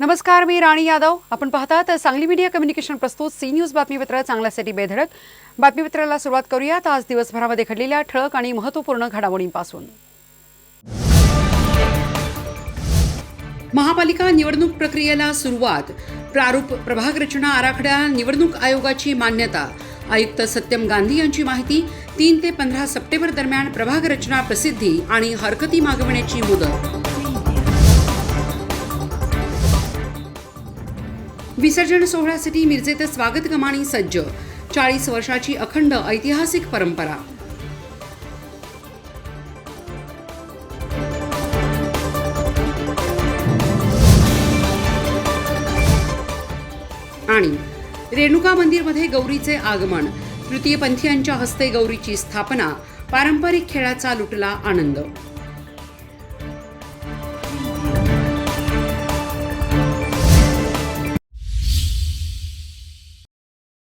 नमस्कार मी राणी यादव. आपण पाहतात सांगली मीडिया कम्युनिकेशन प्रस्तुत सी न्यूज बातमीपत्र चांगल्यासाठी बेधडक. बातमीपत्राला सुरुवात करूयात. आज दिवसभरामध्ये घडलेल्या ठळक आणि महत्त्वपूर्ण घडामोडींपासून. महापालिका निवडणूक प्रक्रियेला सुरुवात. प्रारूप प्रभाग रचना आराखड्या निवडणूक आयोगाची मान्यता. आयुक्त सत्यम गांधी यांची माहिती. तीन ते पंधरा सप्टेंबर दरम्यान प्रभाग रचना प्रसिद्धी आणि हरकती मागविण्याची मुदत. विसर्जन सोहळ्यासाठी मिरजेत स्वागत कमानी सज्ज. चाळीस वर्षाची अखंड ऐतिहासिक परंपरा. आणि रेणुका मंदिरमध्ये गौरीचे आगमन. तृतीयपंथीयांच्या हस्ते गौरीची स्थापना. पारंपरिक खेळाचा लुटला आनंद.